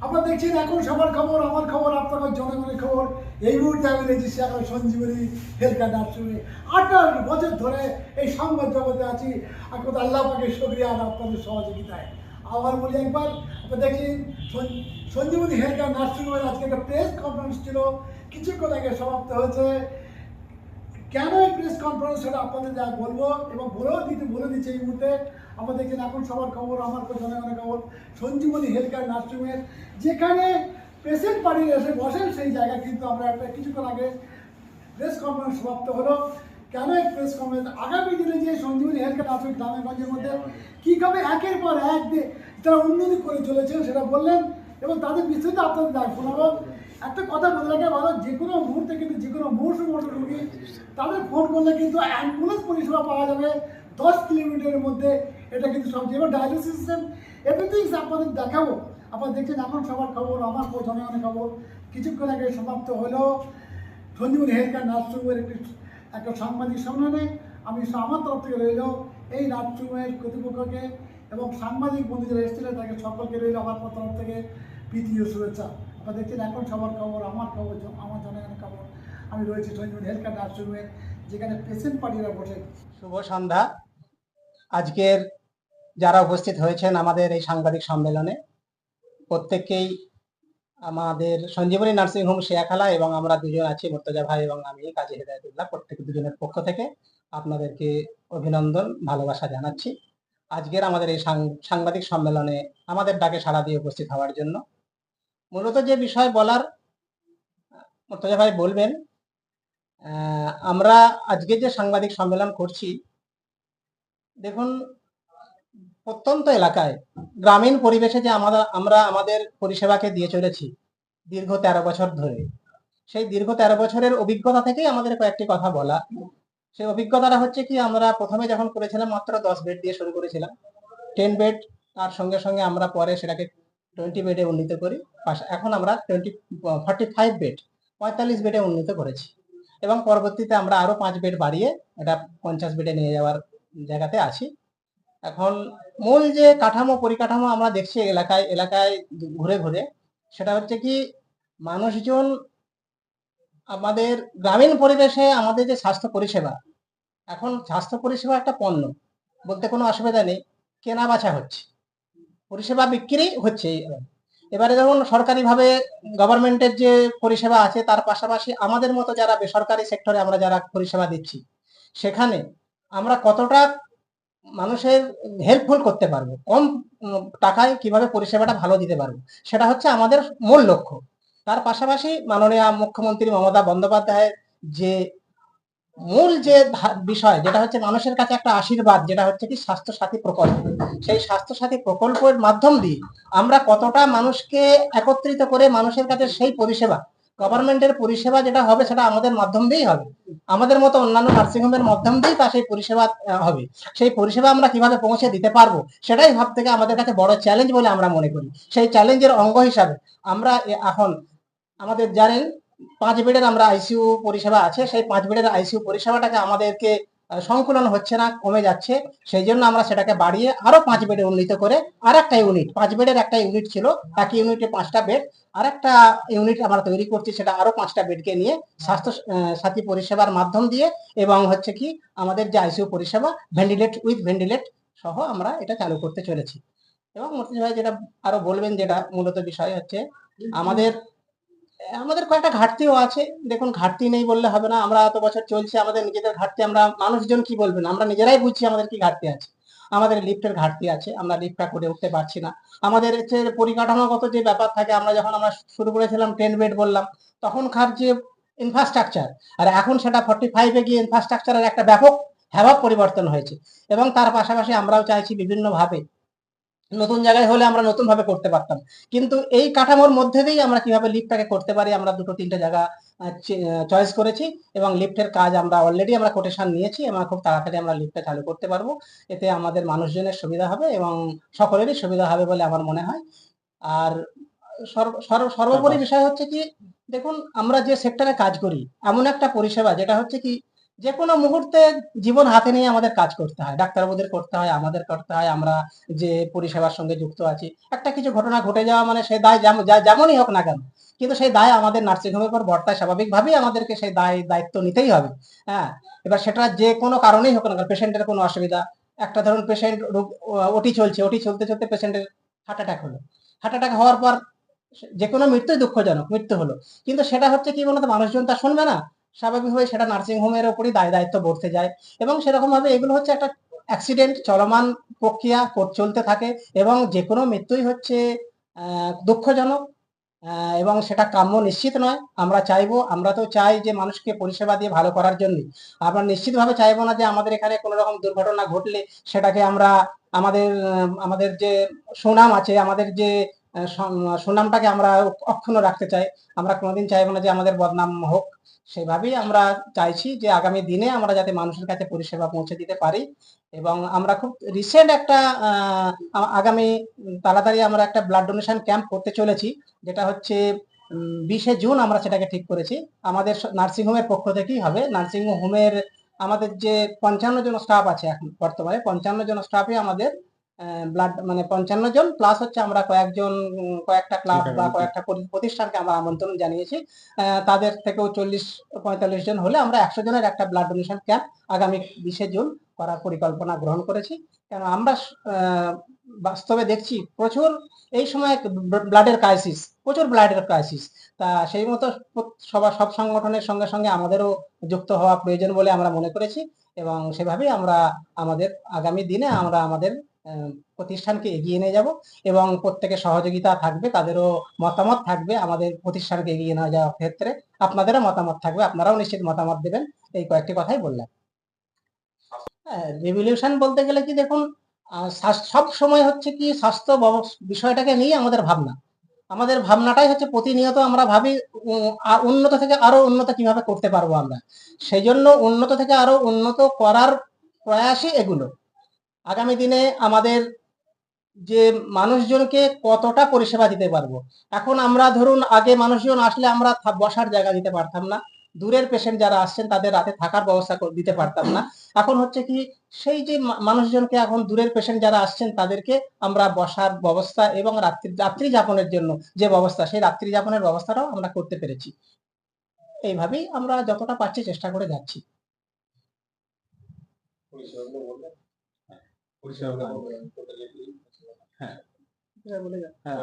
আপনারা দেখছেন এখন সবার খবর, আমার খবর আপনার জনগণের খবর। এই মুহূর্তে আমি রয়েছি এখন সঞ্জীবনী হেলথ কেয়ার নার্সিংহোমে। আঠাশ বছর ধরে এই সংবাদ জগতে আছি। এখন আল্লাহ পাকে শুক্রিয়া আর আপনাদের সহযোগিতায়। আবার বলি একবার, আপনারা দেখছেন সঞ্জ- সঞ্জীবনী হেলথ কেয়ার নার্সিংহোমের আজকে একটা প্রেস কনফারেন্স ছিল। কিছুক্ষণ আগে সমাপ্ত হয়েছে। কেন এই প্রেস কনফারেন্স সেটা আপনাদের যা বলব এবং বলেও দিতে বলে দিচ্ছে এই মুহূর্তে। আমরা দেখছেন এখন সবার খবর, আমার জনগণের খবর। সঞ্জীবনী হেলথ কেয়ার নার্সিংহোমের যেখানে পেশেন্ট বাড়ির এসে বসেন সেই জায়গা কিন্তু আমরা একটা কিছুক্ষণ আগে প্রেস কনফারেন্স সমাপ্ত হলো। কেন এই প্রেস কনফারেন্স আগামী দিনে যে সঞ্জীবনী হেলথ কেয়ার নার্সিং গ্রামেগঞ্জের মধ্যে কীভাবে একের পর এক দিয়ে তারা উন্নতি করে চলেছেন সেটা বললেন এবং তাদের বিস্তারিত আপনাদের দেখ শোনাবো একটা কথা বলে রাখা ভালো, যে কোনো মুহূর্তে কিন্তু যে কোনো মুহূর্ত মতো তাদের ফোন করলে কিন্তু অ্যাম্বুলেন্স পরিষেবা পাওয়া যাবে। দশ কিলোমিটারের মধ্যে এটা কিন্তু সব এবং ডায়ালিসিস সিস্টেম এভরিথিং আপনাদের দেখাবো। আপনারা দেখছেন এখন সবার খবর, আমার জনগণের খবর। কিছুক্ষণ আগে সমাপ্ত হলো সঞ্জীবনী হেলথ কেয়ার নার্সিংহোমের একটি একটা সাংবাদিক সম্মেলনে। আমি আমার তরফ থেকে রইল এই নার্সিংহোমের কর্তৃপক্ষকে এবং সাংবাদিক বন্ধু যারা এসেছিলেন, তাকে সকলকে রইল আমার তরফ থেকে প্রীতীয় শুভেচ্ছা। আপনারা দেখছেন এখন সবার খবর, আমার খবর আমার জনগণের খবর। আমি রয়েছি সঞ্জীবনী হেলথ কেয়ার নার্সিংহোমের যেখানে পেশেন্ট পার্টিরা বসে। শুভ সন্ধ্যা। আজকের যারা উপস্থিত হয়েছেন আমাদের এই সাংবাদিক সম্মেলনে, প্রত্যেককেই আমাদের সঞ্জীবনী নার্সিং হোম শেয়াখালা এবং আমরা দুজন আছি, মুর্তজা ভাই এবং আমি, কাজী হেদায়তুল্লাহ, প্রত্যেক দুজনের পক্ষ থেকে আপনাদেরকে অভিনন্দন, ভালোবাসা জানাচ্ছি। আজকের আমাদের এই সাংবাদিক সম্মেলনে আমাদের ডাকে সাড়া দিয়ে উপস্থিত হওয়ার জন্য মূলত যে বিষয় বলার, মুর্তজা ভাই বলবেন আমরা আজকে যে সাংবাদিক সম্মেলন করছি, দেখুন প্রত্যন্ত এলাকায়। গ্রামীণ পরিবেশে যে আমাদের, আমরা আমাদের পরিষেবাকে দিয়ে চলেছি দীর্ঘ তেরো বছর ধরে। সেই দীর্ঘ তেরো বছরের অভিজ্ঞতা থেকেই আমাদের কয়েকটি কথা বলা। সেই অভিজ্ঞতাটা হচ্ছে কি, আমরা প্রথমে যখন করেছিলাম, মাত্র দশ বেড দিয়ে শুরু করেছিলাম। টেন বেড, তার সঙ্গে সঙ্গে আমরা পরে সেটাকে টোয়েন্টি বেডে উন্নীত করি। এখন আমরা টোয়েন্টি ফর্টি ফাইভ বেড, পঁয়তাল্লিশ বেডে উন্নীত করেছি। এবং পরবর্তীতে আমরা আরও পাঁচ বেড বাড়িয়ে এটা পঞ্চাশ বেডে নিয়ে যাওয়ার জায়গাতে আছি। এখন মূল যে কাঠামো, পরিকাঠামো আমরা দেখছি এলাকায় এলাকায় ঘুরে ঘুরে, সেটা হচ্ছে কি মানুষজন আমাদের গ্রামীণ পরিবেশে আমাদের যে স্বাস্থ্য পরিষেবা, এখন স্বাস্থ্য পরিষেবা একটা পণ্য, বলতে কোনো অসুবিধা নেই, কেনা বাছা হচ্ছে, পরিষেবা বিক্রি হচ্ছে। এবারে ধরুন সরকারিভাবে গভর্নমেন্টের যে পরিষেবা আছে, তার পাশাপাশি আমাদের মতো যারা বেসরকারি সেক্টরে আমরা যারা পরিষেবা দিচ্ছি, সেখানে আমরা কতটা মানুষের হেল্পফুল করতে পারব। কম টাকায় কীভাবে পরিষেবাটা ভালো দিতে পারব, সেটা হচ্ছে আমাদের মূল লক্ষ্য। তার পাশাপাশি মাননীয় মুখ্যমন্ত্রী মমতা বন্দ্যোপাধ্যায়ের যে মূল যে বিষয়, যেটা হচ্ছে মানুষের কাছে একটা আশীর্বাদ, যেটা হচ্ছে কি স্বাস্থ্য সাথী প্রকল্প। সেই স্বাস্থ্য সাথী প্রকল্পের মাধ্যম দিয়ে আমরা কতটা মানুষকে একত্রিত করে মানুষের কাছে সেই পরিষেবা গভর্নমেন্টের পরিষেবা যেটা হবে সেটা আমাদের মাধ্যম দিয়েই হবে। আমাদের মতো অন্যান্য নার্সিংহোমের মাধ্যম দিয়েই তা সেই পরিষেবা হবে। সেই পরিষেবা আমরা কীভাবে পৌঁছে দিতে পারব সেটাই সব থেকে আমাদের কাছে বড় চ্যালেঞ্জ বলে আমরা মনে করি। সেই চ্যালেঞ্জের অঙ্গ হিসাবে আমরা এখন আমাদের জানেন, পাঁচ বেডের আমরা আইসিইউ পরিষেবা আছে। সেই পাঁচ বেডের আইসিইউ পরিষেবাটাকে আমাদেরকে সংকুলন হচ্ছে না, কমে যাচ্ছে। সেই জন্য আমরা সেটাকে বাড়িয়ে আরও পাঁচ বেডে উন্নীত করে আর একটা ইউনিট পাঁচ বেডের একটা ইউনিট ছিল এক ইউনিটে পাঁচটা বেড আর একটা ইউনিট আমরা তৈরি করছি, সেটা আরও পাঁচটা বেডকে নিয়ে স্বাস্থ্য সাথী পরিষেবার মাধ্যম দিয়ে এবং হচ্ছে কি আমাদের যে আইসিইউ পরিষেবা ভেন্টিলেট উইথ ভেন্টিলেট সহ আমরা এটা চালু করতে চলেছি। এবং মূর্তি ভাই যেটা আরও বলবেন যেটা মূলত বিষয় হচ্ছে, আমাদের আমাদের কয়েকটা ঘাটতিও আছে। দেখুন, ঘাটতি নেই বললে হবে না। আমরা এত বছর চলছে, আমাদের নিজেদের ঘাটতি আমরা, মানুষজন কি বলবেন? আমরা নিজেরাই বুঝছি আমাদের কি ঘাটতি আছে। আমাদের লিফটের ঘাটতি আছে, আমরা লিফটটা করে উঠতে পারছি না। আমাদের হচ্ছে পরিকাঠামোগত যে ব্যাপার থাকে, আমরা যখন আমরা শুরু করেছিলাম টেন বেড বললাম, তখনকার যে ইনফ্রাস্ট্রাকচার আর এখন সেটা ফর্টি ফাইভে গিয়ে ইনফ্রাস্ট্রাকচারের একটা ব্যাপক হ্যাভাব পরিবর্তন হয়েছে। এবং তার পাশাপাশি আমরাও চাইছি বিভিন্নভাবে নতুন জায়গায় হলে আমরা নতুন ভাবে করতে পারতাম। কিন্তু এই কাঠামোর মধ্যে দিয়েই আমরা কীভাবে লিফটটাকে করতে পারি আমরা দুটো তিনটে জায়গা চয়েস করেছি এবং লিফটের কাজ আমরা অলরেডি আমরা কোটেশন নিয়েছি এবং খুব তাড়াতাড়ি আমরা লিফটটা চালু করতে পারব। এতে আমাদের মানুষজনের সুবিধা হবে এবং সকলেরই সুবিধা হবে বলে আমার মনে হয়। আর সর্ব- সর্ব- সর্বোপরি বিষয় হচ্ছে কি দেখুন আমরা যে সেক্টরে কাজ করি এমন একটা পরিষেবা যেটা হচ্ছে কি যে কোনো মুহূর্তে জীবন হাতে নিয়ে আমাদের কাজ করতে হয়। ডাক্তারবাবুদের করতে হয়, আমাদের করতে হয়, আমরা যে পরিষেবার সঙ্গে যুক্ত আছি। একটা কিছু ঘটনা ঘটে যাওয়া মানে সেই দায় যেমনই হোক না কেন, কিন্তু সেই দায় আমাদের নার্সিংহোমের পর বর্তায় স্বাভাবিকভাবেই আমাদেরকে সেই দায়, দায়িত্ব নিতেই হবে। হ্যাঁ এবার সেটা যে কোনো কারণেই হোক না কেন পেশেন্টের কোনো অসুবিধা। একটা ধরুন পেশেন্ট ওটি চলছে, ওটি চলতে চলতে পেশেন্টের হার্ট অ্যাটাক হলো। হার্ট অ্যাটাক হওয়ার পর যে কোনো মৃত্যুই দুঃখজনক, মৃত্যু হলো। কিন্তু সেটা হচ্ছে কি বলতো, মানুষজন তা শুনবে না। স্বাভাবিকভাবে সেটা নার্সিং হোমের ওপরই দায় দায়িত্ব বর্তে যায় এবং সেরকম ভাবে এগুলো হচ্ছে একটা অ্যাক্সিডেন্ট চলমান প্রক্রিয়া কর- চলতে থাকে এবং যে কোনো মৃত্যুই হচ্ছে দুঃখজনক এবং সেটা কাম্য নিশ্চিত নয়। আমরা চাইব, আমরা তো চাই যে মানুষকে পরিষেবা দিয়ে ভালো করার জন্য। আমরা নিশ্চিতভাবে চাইব না যে আমাদের এখানে কোনো রকম দুর্ঘটনা ঘটলে সেটাকে আমরা আমাদের আমাদের যে সুনাম আছে, আমাদের যে সুনামটাকে আমরা অক্ষুণ্ণ রাখতে চাই। আমরা কোনোদিন চাইব না যে আমাদের বদনাম হোক। সেভাবেই আমরা চাইছি যে আগামী দিনে আমরা যাতে মানুষের কাছে পরিষেবা পৌঁছে দিতে পারি এবং আমরা খুব রিসেন্ট একটা আগামী তাড়াতাড়ি আমরা একটা ব্লাড ডোনেশন ক্যাম্প করতে চলেছি, যেটা হচ্ছে বিশে জুন আমরা সেটাকে ঠিক করেছি। আমাদের নার্সিং হোমের পক্ষ থেকেই হবে। নার্সিং হোমের আমাদের যে পঞ্চান্ন জন স্টাফ আছে এখন বর্তমানে, পঞ্চান্ন জন স্টাফই আমাদের ব্লাড মানে পঞ্চান্ন জন প্লাস হচ্ছে আমরা কয়েকজন কয়েকটা ক্লাব বা কয়েকটা পরি- প্রতিষ্ঠানকে আমরা আমন্ত্রণ জানিয়েছি। তাদের থেকেও চল্লিশ পঁয়তাল্লিশ জন হলে আমরা একশো জনের একটা ব্লাড ডোনেশন ক্যাম্প আগামী বিশে জুন করার পরিকল্পনা গ্রহণ করেছি। কেন আমরা বাস্তবে দেখছি প্রচুর এই সময় ব্লাডের ক্রাইসিস প্রচুর ব্লাডের ক্রাইসিস তা সেই মতো সবার সব সংগঠনের সঙ্গে সঙ্গে আমাদেরও যুক্ত হওয়া প্রয়োজন বলে আমরা মনে করেছি এবং সেভাবেই আমরা আমাদের আগামী দিনে আমরা আমাদের প্রতিষ্ঠানকে এগিয়ে নিয়ে যাব এবং প্রত্যেকে সহযোগিতা থাকবে, তাদেরও মতামত থাকবে আমাদের প্রতিষ্ঠানকে এগিয়ে নিয়ে যাওয়ার ক্ষেত্রে। আপনাদেরও মতামত থাকবে, আপনারাও নিশ্চিত মতামত দেবেন, এই কয়েকটি কথাই বললাম। রেভলিউশন বলতে গেলে কি দেখুন সব সময় হচ্ছে কি স্বাস্থ্য বিষয়টাকে নিয়ে আমাদের ভাবনা। আমাদের ভাবনাটাই হচ্ছে প্রতিনিয়ত আমরা ভাবি উন্নত থেকে আরও উন্নত কীভাবে করতে পারব আমরা। সেই জন্য উন্নত থেকে আরও উন্নত করার প্রয়াসই এগুলো। আগামী দিনে আমাদের যে মানুষজনকে কতটা পরিষেবা দিতে পারব? এখন আমরা ধরুন আগে মানুষজন আসলে আমরা বসার জায়গা দিতে পারতাম না। দূরের পেশেন্ট যারা আসছেন তাদের রাতে থাকার ব্যবস্থা দিতে পারতাম না। এখন হচ্ছে কি, সেই যে মানুষজনকে এখন দূরের পেশেন্ট যারা আসছেন তাদেরকে আমরা বসার ব্যবস্থা এবং রাত্রি রাত্রি যাপনের জন্য যে ব্যবস্থা, সেই রাত্রি যাপনের ব্যবস্থাটাও আমরা করতে পেরেছি। এইভাবেই আমরা যতটা পারছি চেষ্টা করে যাচ্ছি। হ্যাঁ। হ্যাঁ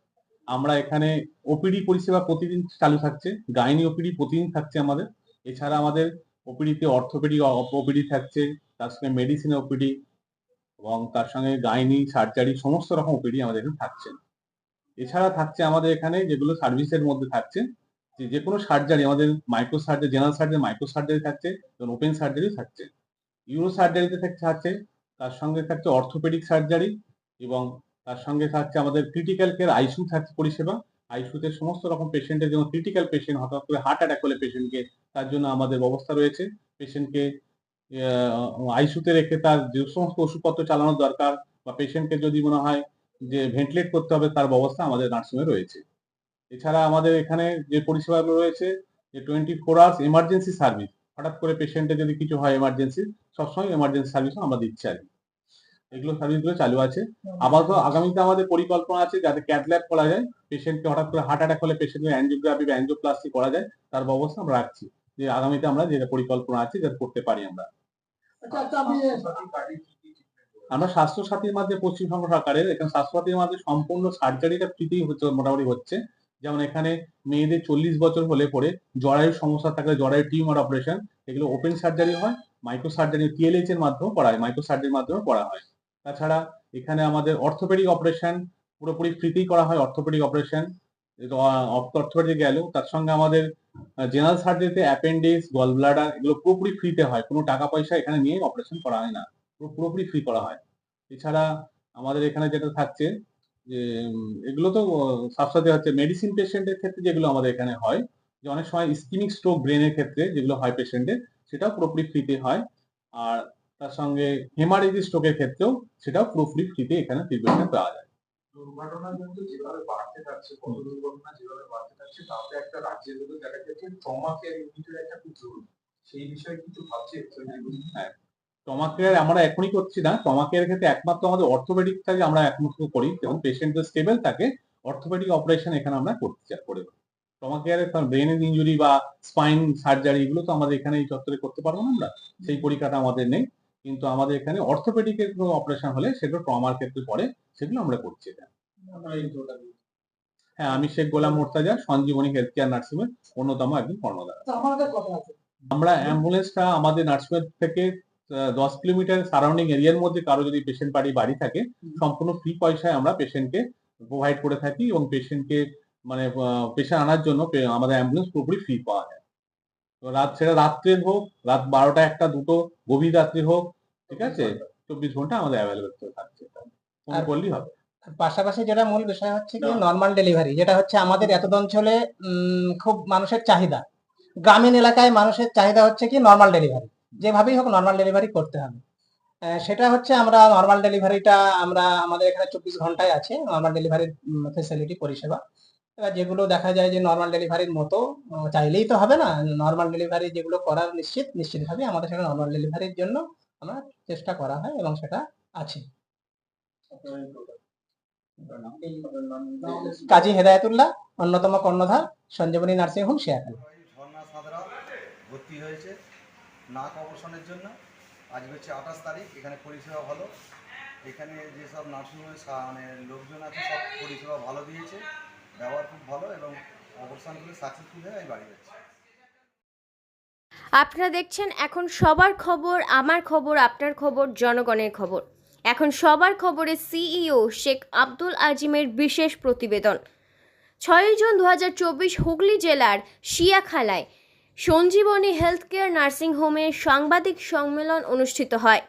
আমরা এখানে ওপিডি পরিষেবা প্রতিদিন চালু থাকছে, গাইনি ওপিডি প্রতিদিন থাকছে আমাদের। এছাড়া আমাদের ওপিডিতে অর্থোপেডি ওপিডি থাকছে, তার সঙ্গে মেডিসিন ওপিডি এবং তার সঙ্গে গাইনি সার্জারি সমস্ত রকম ওপিডি আমাদের এখানে থাকছে। এছাড়া থাকছে আমাদের এখানে যেগুলো সার্ভিসের মধ্যে থাকছে, যে যে কোনো সার্জারি আমাদের micro surgery general surgery micro surgery থাকছে এবং ওপেন সার্জারি থাকছে। ইউরো সার্জারিতে থাকছে, তার সঙ্গে থাকছে অর্থোপেডিক সার্জারি এবং তার সঙ্গে থাকছে আমাদের ক্রিটিক্যাল কেয়ার আইসিউ থাকছে পরিষেবা। আইসিউতে সমস্ত রকম পেশেন্টের জন্য ক্রিটিক্যাল পেশেন্ট হঠাৎ করে হার্ট অ্যাটাক হলে পেশেন্টকে তার জন্য আমাদের ব্যবস্থা রয়েছে। পেশেন্টকে আইসিউতে রেখে তার যে সমস্ত ওষুধপত্র চালানোর দরকার বা পেশেন্টকে যদি মনে হয় যে ভেন্টিলেট করতে হবে, তার ব্যবস্থা আমাদের নার্সিংয়ে রয়েছে। এছাড়া আমাদের এখানে যে পরিষেবাগুলো রয়েছে, যে twenty four hours emergency service হঠাৎ করে পেশেন্টের যদি কিছু হয় এমার্জেন্সি সবসময় এমার্জেন্সি সার্ভিসও আমরা দিচ্ছি আর কি। এগুলো সার্ভিসগুলো চালু আছে। আবার তো আগামীতে আমাদের পরিকল্পনা আছে যাতে ক্যাথল্যাব করা যায় পেশেন্টকে হঠাৎ করে হার্ট অ্যাটাক হলে পেশেন্টকে অ্যাঞ্জিওগ্রাফি বা অ্যাঞ্জিওপ্লাস্টি করা যায় তার ব্যবস্থা আমরা রাখছি। যে আগামীতে আমরা যেটা পরিকল্পনা আছে যাতে করতে পারি আমরা। আচ্ছা আচ্ছা আমরা স্বাস্থ্য সাথীর মাধ্যমে পশ্চিমবঙ্গ সরকারের এখানে স্বাস্থ্য সাথীর মাধ্যমে সম্পূর্ণ সার্জারিটা ফ্রিতেই হচ্ছে মোটামুটি হচ্ছে। যেমন এখানে মেয়েদের চল্লিশ বছর হলে পরে জরায়ুর সমস্যা থাকলে জরায়ু টিউমার অপারেশন এগুলো ওপেন সার্জারি হয় মাইক্রো সার্জারি টিএলএইচ এর মাধ্যমে করা হয় মাইক্রো সার্জারির মাধ্যমে করা হয়। তাছাড়া এখানে আমাদের অর্থোপেডিক অপারেশন পুরোপুরি ফ্রিতেই করা হয় অর্থোপেডিক অপারেশন অর্থোপেডিক গেল তার সঙ্গে আমাদের জেনারেল সার্জারিতে অ্যাপেন্ডিক্স গল ব্লাডার এগুলো পুরোপুরি ফ্রিতে হয়। কোনো টাকা পয়সা এখানে নিয়ে অপারেশন করা হয় না। পুরো- পুরোপুরি ফ্রি করা হয়। এছাড়া আমাদের এখানে যেটা থাকছে যে এগুলো তো সাথে হচ্ছে মেডিসিন পেশেন্টের ক্ষেত্রে যেগুলো আমাদের এখানে হয়, যে অনেক সময় ইস্কিমিক স্ট্রোক ব্রেনের ক্ষেত্রে যেগুলো হয় পেশেন্টের সেটাও পুরোপুরি ফ্রিতে হয়। আর তার সঙ্গে হেমারেজি স্ট্রোকের ক্ষেত্রেও সেটাও পুরোপুরি ফ্রিতে এখানে ট্রিটমেন্টটা পাওয়া যায়। দুর্ঘটনা কিন্তু যেভাবে বাড়তে থাকছে দুর্ঘটনা যেভাবে বাড়তে থাকছে তাতে একটা রাজ্যের মধ্যে দেখা যাচ্ছে ট্রমা কেয়ার ইউনিটের একটা খুব জরুরি সেই বিষয়ে ভাবছে টমাকেয়ার আমরা এখনই করছি না। টমাকেয়ার ক্ষেত্রে একমাত্র আমাদের অর্থোপেডিক থেকে আমরা একমাত্র করি। যখন পেশেন্ট স্টেবল থাকে অর্থোপেডিক অপারেশন এখানে আমরা করতে চাই করে টমাকেয়ারের ব্রেনের ইঞ্জুরি বা স্পাইন সার্জারি এগুলো তো আমাদের এখানে এই চত্বরে করতে পারব না আমরা। সেই পরীক্ষাটা আমাদের নেই। কিন্তু আমাদের এখানে অর্থোপেডিকের কোনো অপারেশন হলে সেগুলো ট্রমার ক্ষেত্রে পড়ে সেগুলো আমরা করছি হ্যাঁ আমি Sheikh Golam Mortaza Sanjeevani health care nursing এর অন্যতম একজন আছে। আমরা অ্যাম্বুলেন্সটা আমাদের নার্সিংহোম থেকে আহ, দশ কিলোমিটার সারাউন্ডিং এরিয়ার মধ্যে কারও যদি পেশেন্ট বাড়ি বাড়ি থাকে সম্পূর্ণ ফ্রি পয়সায় আমরা পেশেন্টকে প্রোভাইড করে থাকি এবং পেশেন্টকে মানে পেশেন্ট আনার জন্য আমাদের অ্যাম্বুলেন্স পুরোপুরি ফ্রি পাওয়া যায়। রাত সেটা রাত্রের হোক রাত বারোটা একটা দুটো গভীর রাত্রি হোক ঠিক আছে? চব্বিশ ঘণ্টা আমাদের অ্যাভেলেবেল থাকছে। ফোন করলেই হবে পাশাপাশি যেটা মূল বিষয় হচ্ছে কি নর্মাল ডেলিভারি যেটা হচ্ছে আমাদের এত অঞ্চলে খুব মানুষের চাহিদা। গ্রামীণ এলাকায় মানুষের চাহিদা হচ্ছে কি নর্মাল ডেলিভারি যেভাবেই হোক নর্মাল ডেলিভারি করতে হবে। সেটা হচ্ছে আমরা নর্মাল ডেলিভারিটা আমরা আমাদের এখানে চব্বিশ ঘন্টায় আছে। নর্মাল ডেলিভারির ফেসিলিটি পরিষেবা। যেগুলো দেখা যায় যে নর্মাল ডেলিভারির মতো চাইলেই তো হবে না। নর্মাল ডেলিভারি যেগুলো করার নিশ্চিত, নিশ্চিতভাবে আমাদের সেটা নর্মাল ডেলিভারির জন্য আমরা চেষ্টা করা হয় এবং সেটা আছে। কাজী হেদায়তুল্লাহ, অন্যতম কর্ণধার, সঞ্জীবনী নার্সিং হোম শেয়ার ভর্তি হয়েছে নাক অপারেশনের জন্য। আজ হচ্ছে আঠাশ তারিখ, এখানে পরিষেবা ভালো। এখানে যেসব নার্সিংহোমের মানে লোকজন আছে, সব পরিষেবা ভালো দিয়েছে। ব্যবহার খুব ভালো এবং অপারেশনগুলো সাকসেসফুল হয়ে আমি বাড়ি যাচ্ছি। আপনারা দেখছেন এখন সবার খবর, আমার খবর, আপনার খবর, জনগণের খবর। এখন সবার খবরে সিইও শেখ আব্দুল আজিমের বিশেষ প্রতিবেদন। ছয়ই জুন দু হাজার চব্বিশ হুগলি জেলার শিয়াখালায় সঞ্জীবনী হেলথ কেয়ার নার্সিংহোমে সাংবাদিক সম্মেলন অনুষ্ঠিত হয়।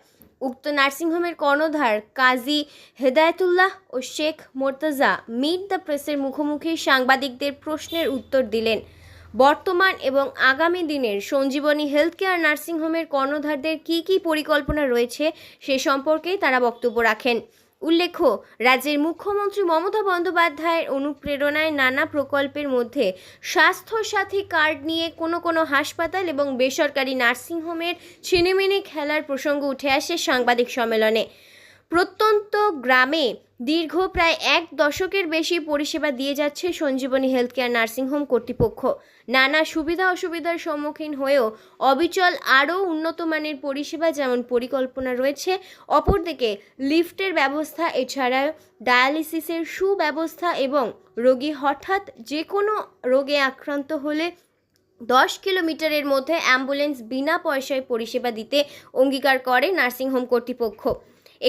উক্ত নার্সিংহোমের কর্ণধার কাজী হেদায়তুল্লাহ ও শেখ মোর্তাজা মিট দ্য প্রেসের মুখোমুখি সাংবাদিকদের প্রশ্নের উত্তর দিলেন। বর্তমান এবং আগামী দিনের সঞ্জীবনী হেলথ কেয়ার নার্সিংহোমের কর্ণধারদের কী কী পরিকল্পনা রয়েছে সে সম্পর্কেই তারা বক্তব্য রাখেন। উল্লেখ্য, রাজ্যের মুখ্যমন্ত্রী মমতা বন্দ্যোপাধ্যায়ের অনুপ্রেরণায় নানা প্রকল্পের মধ্যে স্বাস্থ্যসাথী কার্ড নিয়ে কোনো কোনো হাসপাতাল এবং বেসরকারি নার্সিংহোমের ছিনেমিনে খেলার প্রসঙ্গ উঠে আসে সাংবাদিক সম্মেলনে। প্রত্যন্ত গ্রামে দীর্ঘ প্রায় এক দশকের বেশি পরিষেবা দিয়ে যাচ্ছে সঞ্জীবনী হেলথ কেয়ার নার্সিংহোম কর্তৃপক্ষ। নানা সুবিধা অসুবিধার সম্মুখীন হয়েও অবিচল আরও উন্নত মানের পরিষেবা যেমন পরিকল্পনা রয়েছে, অপরদিকে লিফটের ব্যবস্থা, এছাড়াও ডায়ালিসিসের সুব্যবস্থা এবং রোগী হঠাৎ যে কোনো রোগে আক্রান্ত হলে দশ কিলোমিটারের মধ্যে অ্যাম্বুলেন্স বিনা পয়সায় পরিষেবা দিতে অঙ্গীকার করে নার্সিংহোম কর্তৃপক্ষ।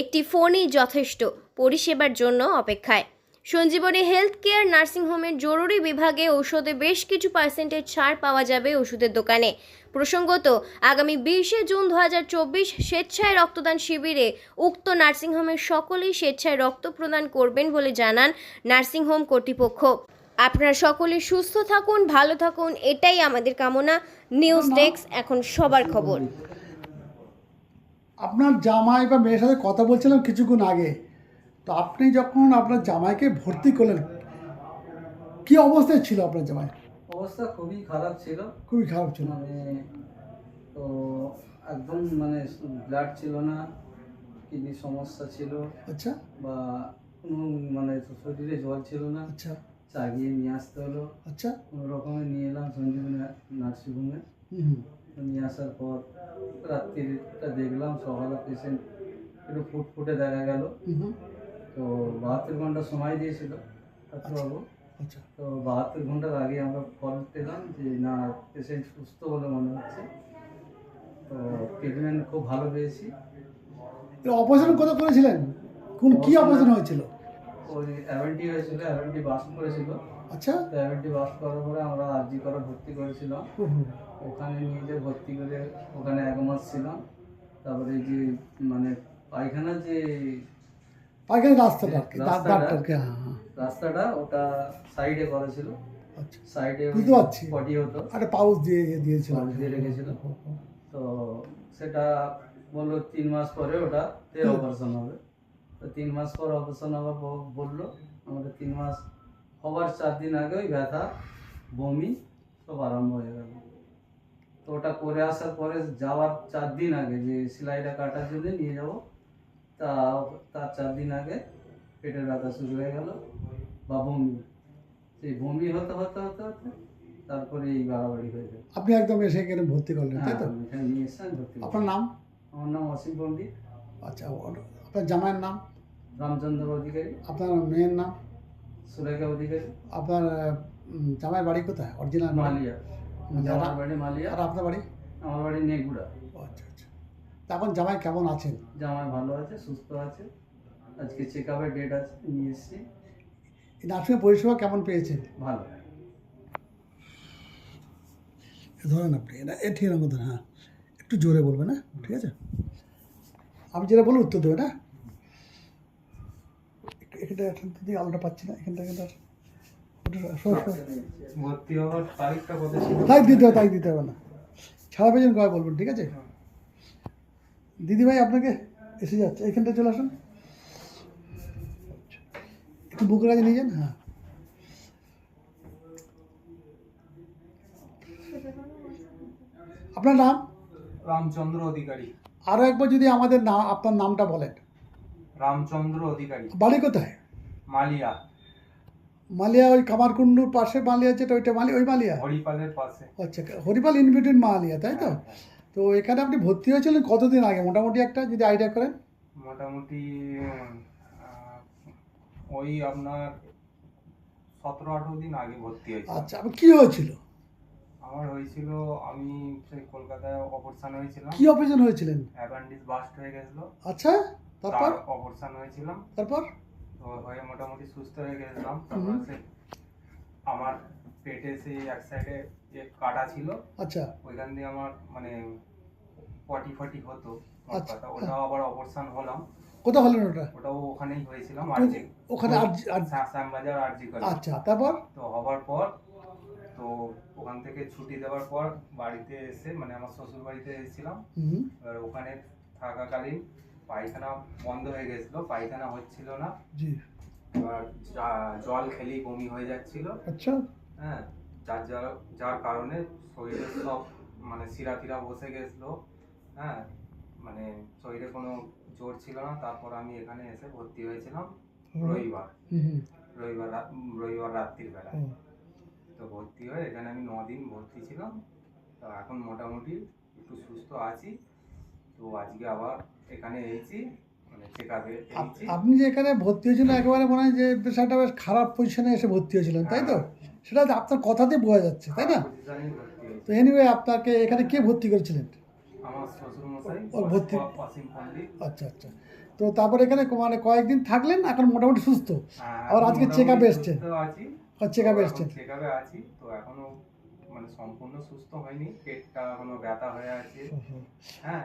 একটি ফোনই যথেষ্ট পরিষেবার জন্য অপেক্ষায়। সঞ্জীবনী হেলথ কেয়ার নার্সিংহোমের জরুরি বিভাগে ঔষধে বেশ কিছু পার্সেন্টেজ ছাড় পাওয়া যাবে ওষুধের দোকানে। প্রসঙ্গত আগামী বিশে জুন দু হাজার চব্বিশ স্বেচ্ছায় রক্তদান শিবিরে উক্ত নার্সিংহোমের সকলেই স্বেচ্ছায় রক্ত প্রদান করবেন বলে জানান নার্সিংহোম কর্তৃপক্ষ। আপনারা সকলে সুস্থ থাকুন ভালো থাকুন এটাই আমাদের কামনা। নিউজ ডেস্ক এখন সবার খবর। আপনার জামাই বা মেয়ের সাথে কথা বলছিলাম কিছুক্ষণ আগে তো আপনি যখন আপনার জামাইকে ভর্তি করলেন কি অবস্থায় ছিল আপনার জামাই? অবস্থা খুবই খারাপ ছিল। খুবই খারাপ ছিল। মানে তো একদম মানে ব্লাড ছিল না কিডনির সমস্যা ছিল। আচ্ছা। বা কোনো মানে শরীরে জল ছিল না। আচ্ছা। চাগিয়ে নিয়ে আসতে হলো। আচ্ছা। কোনো রকমে নিয়ে এলাম সঞ্জীবনী নার্সিংহোমে। হুম হুম। নিয়ে আসার পর রাত্রিটা দেখলাম সকালে পেশেন্ট একটু ফুটফুটে দেখা গেল। তো বাহাত্তর ঘণ্টা সময় দিয়েছিল ডাক্তারবাবু। আচ্ছা। তো বাহাত্তর ঘণ্টার আগে আমরা ফল পেলাম যে না পেশেন্ট সুস্থ বলে মনে হচ্ছে। তো ট্রিটমেন্ট খুব ভালো পেয়েছি। অপারেশন কত করেছিলেন? কোন কি অপারেশন হয়েছিল? ওই অ্যাভেন্টি হয়েছিল অ্যাভেন্টি বাস করেছিল। আচ্ছা। অ্যাভেন্টি বাস করার পরে আমরা আরজি করে ভর্তি করেছিলাম। ওখানে নিয়ে যে ভর্তি করে ওখানে এক মাস ছিলাম তারপরে যে মানে পায়খানা যে পাইখানি রাস্তাটা? ডাক্তারকে হ্যাঁ হ্যাঁ। রাস্তাটা ওটা সাইডে আচ্ছা। সাইডে বুঝতে পারছি। পটি হতো। একটা পাউচ দিয়ে দিয়েছিল। দিয়ে রেখেছিল। তো সেটা বলল তিন মাস পরে ওটা অপারেশন হবে। তো তিন মাস পর অপারেশন হওয়ার পর বলল আমাদের তিন মাস হবার চার দিন আগে ওই ব্যথা বমি সব আরম্ভ হয়ে গেল। তো ওটা করে আসার পরে যাওয়ার চার দিন আগে যে সেলাইটা কাটার জন্য নিয়ে যাব তা তার চার দিন আগে পেটের ব্যথা শুরু হয়ে গেল। বা বমি সেই বমি হতে হতে হতে হতে তারপরে এই বাড়াবাড়ি হয়ে গেল। আপনি একদম এসে এখানে ভর্তি করলেন তাই তো? হ্যাঁ, এখানে নিয়ে এসে ভর্তি। আপনার নাম? আমার নাম অসীম পণ্ডিত। আচ্ছা আপনার জামাইয়ের নাম? রামচন্দ্র অধিকারী। আপনার মেয়ের নাম? সুরেখা অধিকারী। আপনার জামাইয়ের বাড়ি কোথায়? অরিজিনাল মালিয়া। আমার বাড়ি মালিয়া? আর আপনার বাড়ি? আমার বাড়ি নেগুড়া। আচ্ছা আচ্ছা। তা এখন জামাই কেমন আছেন? জামাই ভালো আছে সুস্থ আছে। আজকে চেক আপের ডেট আছে নিয়ে এসেছি। এই নার্সিং পরিষেবা কেমন পেয়েছেন? ভালো। ধরেন আপনি এটা এ ঠিক মতন হ্যাঁ। একটু জোরে বলবেন না ঠিক আছে? আমি যেটা বলব উত্তর দেবে না একটু এখানটা এখানটা দিয়ে আলোটা পাচ্ছি না এখানটা এখানটা তাই দিতে হবে তাই দিতে হবে না। ছাড়া পেয়েছেন কয় বলবেন ঠিক আছে? দিদিভাই আপনাকে এসে যাচ্ছে এখানটা চলে আসুন। একটু বুকের কাছে নিয়ে যান হ্যাঁ। আপনার নাম? রামচন্দ্র অধিকারী। আরও একবার যদি আমাদের নাম আপনার নামটা বলেন। রামচন্দ্র অধিকারী। বাড়ি কোথায়? মালিয়া। মালিয়া ওই কামারকুণ্ডুর পাশে মালিয়া যেটা ওইটা মালিয়া ওই মালিয়া? হরিপালের পাশে। আচ্ছা হরিপাল ইনভিটেড মালিয়া তাই তো? তো এখানে আপনি ভর্তি হয়েছিলেন কতদিন আগে? মোটামুটি একটা যদি আইডিয়া করেন। মোটামুটি ওই আপনার সতেরো আঠেরো দিন আগে ভর্তি হয়েছে আচ্ছা আপনি কী হয়েছিল? আমার হয়েছিল আমি সেই কলকাতায় অপারেশন হয়েছিলাম। কি অপারেশন হয়েছিলেন? অ্যাপেন্ডিস বাস্ট হয়ে গেছিল। আচ্ছা তারপর? তার অপারেশন হয়েছিলাম। তারপর? তো হয়ে মোটামুটি সুস্থ হয়ে গেছিলাম। তারপর সে আমার পেটে সেই এক সাইডে যে কাটা ছিল আচ্ছা। ওইখান দিয়ে আমার মানে পটি ফটি হতো আচ্ছা। ওটাও আবার অপারেশন হলাম। কোথাও হলেন ওটা? ওটাও ওখানেই হয়েছিলাম আরজি। ওখানে শ্যামবাজার আরজি আচ্ছা তারপর? তো হবার পর তো ওখান থেকে ছুটি দেওয়ার পর বাড়িতে এসে মানে আমার শ্বশুর বাড়িতে এসেছিলাম ওখানে থাকাকালীন পায়খানা বন্ধ হয়ে গেছিল পায়খানা হচ্ছিল না। জি। এবার জল খেলেই বমি হয়ে যাচ্ছিল। আচ্ছা। হ্যাঁ যার যার যার কারণে শরীরে সব মানে শিরা ফিরা বসে গেছিল। হ্যাঁ মানে শরীরে কোনো জোর ছিল না তারপর আমি এখানে এসে ভর্তি হয়েছিলাম রবিবার। রবিবার রবিবার রাত্রির বেলা। তো ভর্তি হয়ে এখানে আমি দিন ভর্তি ছিলাম। তো এখন মোটামুটি একটু সুস্থ আছি। তো আজকে আবার এখানে এসেছি মানে আপনি যে এখানে ভর্তি হয়েছিলেন একেবারে মনে হয় যে পেশাটা বেশ খারাপ পজিশনে এসে ভর্তি হয়েছিলেন তাই তো? সেটা আপনার কথাতে বোঝা যাচ্ছে তাই না? তো এনিওয়ে আপনাকে এখানে কে ভর্তি করেছিলেন? ভর্তি। আচ্ছা আচ্ছা। তো তারপর এখানে মানে কয়েকদিন থাকলেন এখন মোটামুটি সুস্থ? হ্যাঁ, আবার আজকে এসছেন। চেক আপে এসছেন। চেক আপে আছি তো এখনও মানে সম্পূর্ণ সুস্থ হয়নি পেটটা এখনও ব্যথা হয়ে আছে। হ্যাঁ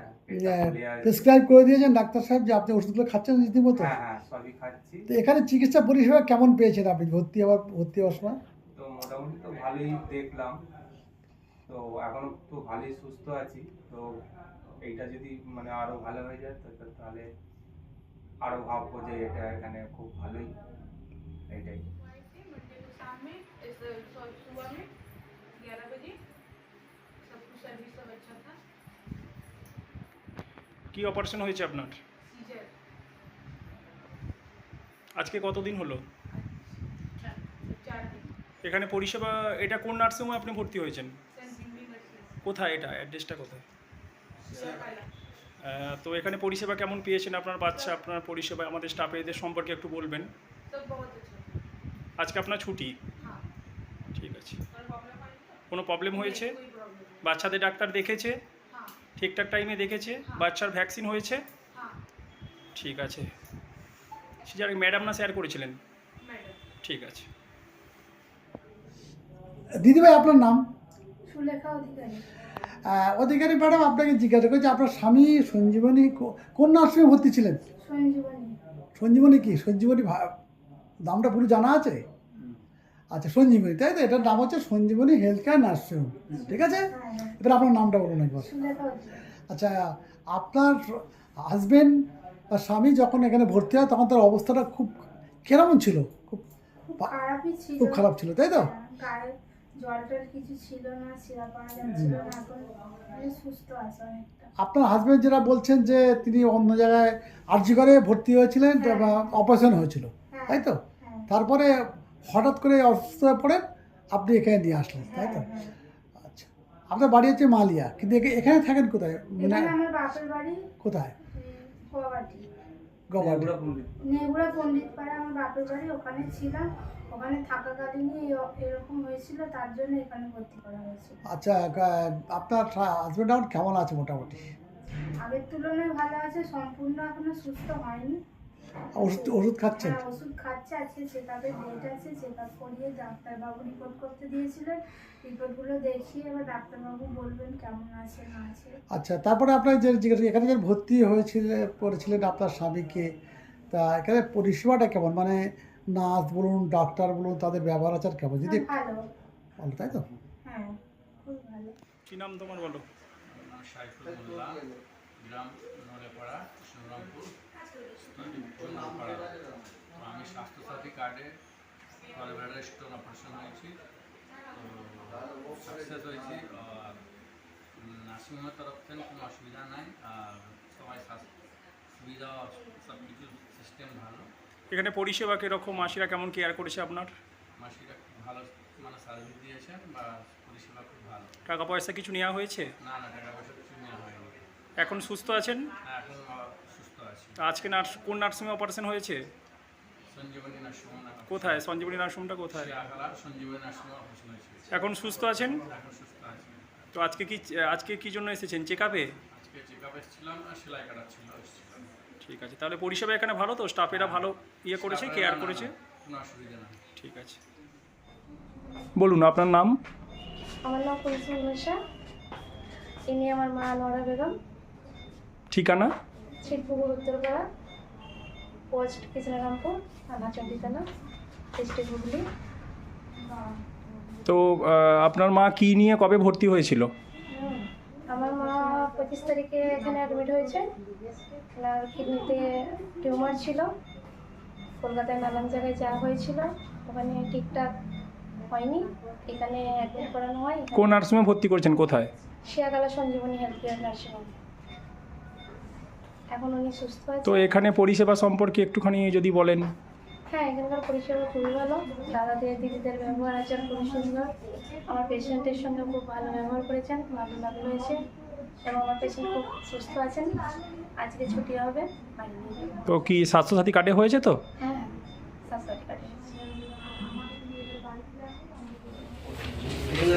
প্রেসক্রাইব করে দিয়েছেন ডাক্তার সাহেব যে আপনি ওষুধগুলো খাচ্ছেন রীতিমতো? হ্যাঁ হ্যাঁ সবই খাচ্ছি। তো এখানে চিকিৎসা পরিষেবা কেমন পেয়েছেন আপনি? ভর্তি হওয়ার ভর্তি হওয়ার সময়? তো মোটামুটি তো ভালোই দেখলাম। তো এখন তো ভালোই সুস্থ আছি। তো এইটা যদি মানে আরও ভালো হয়ে যায় তাহলে আরও ভাববো যে এটা এখানে খুব ভালোই কি অপারেশন হয়েছে আপনার? আজকে কতদিন হলো? এখানে পরিষেবা এটা কোন নার্সিং হোমে আপনি ভর্তি হয়েছেন? কোথায় এটা? অ্যাড্রেসটা কোথায়? তো এখানে পরিষেবা কেমন পেয়েছেন আপনার বাচ্চা আপনার পরিষেবা আমাদের স্টাফে এদের সম্পর্কে একটু বলবেন? আজকে আপনার ছুটি? হ্যাঁ। ঠিক আছে। কোনো প্রবলেম হয়েছে? বাচ্চাদের ডাক্তার দেখেছে? ঠিকঠাক টাইমে দেখেছে বাচ্চার ভ্যাকসিন হয়েছে? হ্যাঁ। ঠিক আছে। সেটা ম্যাডাম না শেয়ার করেছিলেন? ঠিক আছে। দিদিভাই আপনার নাম? অধিকারী। ম্যাডাম আপনাকে জিজ্ঞাসা করছি আপনার স্বামী সঞ্জীবনী কোন আশ্রমে ভর্তি ছিলেন? সঞ্জীবনী। সঞ্জীবনী কি? সঞ্জীবনী দামটা পুরো জানা আছে? আচ্ছা সঞ্জীবনী তাই তো? এটার নাম হচ্ছে Sanjeevani health care nursing home ঠিক আছে? এবার আপনার নামটা বলুন একবার। আচ্ছা আপনার হাজবেন্ড বা স্বামী যখন এখানে ভর্তি হয় তখন তার অবস্থাটা খুব কেমন ছিল? খুব খুব খারাপ ছিল তাই তো? হ্যাঁ, মানে আপনার হাজবেন্ড যেটা বলছেন যে তিনি অন্য জায়গায় আর্জি করে ভর্তি হয়েছিলেন অপারেশন হয়েছিল হ্যাঁ তাই তো? হ্যাঁ। তারপরে হঠাৎ করে অসুস্থ হয়ে পড়েন আপনি এখানে নিয়ে আসলেন তাই তো? হ্যাঁ, হ্যাঁ। আচ্ছা আপনার বাড়ি হচ্ছে মালিয়া কিন্তু এখানে থাকেন কোথায়? মানে কোথায়? গোয়াবাটি গবাদি। নেগুড়া পণ্ডিত পাড়া। আমার বাপের বাড়ি ওখানে ছিলাম। ওখানে থাকাকালীনই এরকম হয়েছিল তার জন্য এখানে ভর্তি করা হয়েছিল। আচ্ছা আপনার হাজবেন্ড কেমন আছে মোটামুটি? আগের তুলনায় ভালো আছে সম্পূর্ণ এখনও সুস্থ হয়নি। ওষুধ ওষুধ খাচ্ছেন? হ্যাঁ ওষুধ খাচ্ছে আজকে চেক আপের ডেট আছে চেক আপ করিয়ে ডাক্তারবাবু রিপোর্ট করতে দিয়েছিলেন। রিপোর্টগুলো দেখিয়ে এবার ডাক্তারবাবু বলবেন কেমন আছে না আছে। আচ্ছা তারপরে আপনার যে জিজ্ঞাসা এখানে যে ভর্তি হয়েছিল করেছিলেন আপনার স্বামীকে তা এখানে পরিষেবাটা কেমন? মানে নার্স বলুন ডাক্তার বলুন তাদের ব্যবহার আচার কেমন? যদি হ্যাঁ, ভালো। ভালো তাই তো? হ্যাঁ খুব ভালো। কি নাম তোমার বলো? নাম সাইফুল মোল্লা গ্রাম তো আমি স্বাস্থ্যসাথী কার্ডে গলব্লাডার স্টোন অপারেশন হয়েছি। তো সাকসেস হয়েছি। আর নার্সিংহোমের তরফ থেকে কোনো অসুবিধা নাই। আর সবাই সুবিধা সব কিছু সিস্টেম ভালো। এখানে পরিষেবা কীরকম? মাসিরা কেমন কেয়ার করেছে আপনার? মাসিরা ভালো মানে সার্ভিস দিয়েছেন বা পরিষেবা খুব ভালো। টাকা পয়সা কিছু নেওয়া হয়েছে? না না টাকা পয়সা কিছু নেওয়া হয়নি। এখন সুস্থ আছেন? হ্যাঁ এখন আজকে নার্স কোন নার্সিংয়ে অপারেশন হয়েছে? কোথায়? সঞ্জীবনী নার্সিংটা কোথায়? নার্সিং অপারেশন হয়েছে। এখন সুস্থ আছেন? তো আজকে কি আজকে কি জন্য এসেছেন? চেক আপে ঠিক আছে তাহলে পরিষেবা এখানে ভালো তো? স্টাফেরা ভালো ইয়ে করেছে কেয়ার করেছে? কোনো অসুবিধা নেই ঠিক আছে। বলুন আপনার নাম? আমার নাম কুলসুম ঘোষা ইনি আমার মা নরা বেগম। ঠিকানা? ছিটপুকুর উত্তরপাড়া পোস্ট কৃষ্ণরামপুর থানা চণ্ডীতলা ডিস্ট্রিক্ট হুগলি। তো আপনার মা কি নিয়ে কবে ভর্তি হয়েছিল? আমার মা পঁচিশ তারিখে এখানে অ্যাডমিট হয়েছে। ওনার কিডনিতে টিউমার ছিল। কলকাতায় নানান জায়গায় যাওয়া হয়েছিল। ওখানে ঠিকঠাক হয়নি। এখানে অ্যাডমিট করানো হয়। কোন নার্সিংহোমে ভর্তি করেছেন? কোথায়? Shiyagala Sanjeevani health care nursing home এখন উনি সুস্থ আছে তো এখানে পরিষেবা সম্পর্কে একটুখানি যদি বলেন। হ্যাঁ এখানকার পরিষেবা খুবই ভালো। দাদাদের দিদিদের ব্যবহার আচার খুবই সুন্দর। আমার পেশেন্টের সঙ্গে খুব ভালো ব্যবহার করেছেন ভালো লাগল হয়েছে এবং আমার পেশেন্ট খুব সুস্থ আছেন। আজকে ছুটি হবে তো কি স্বাস্থ্যসাথী কার্ডে হয়েছে তো? হ্যাঁ স্বাস্থ্য কার্ড এখানে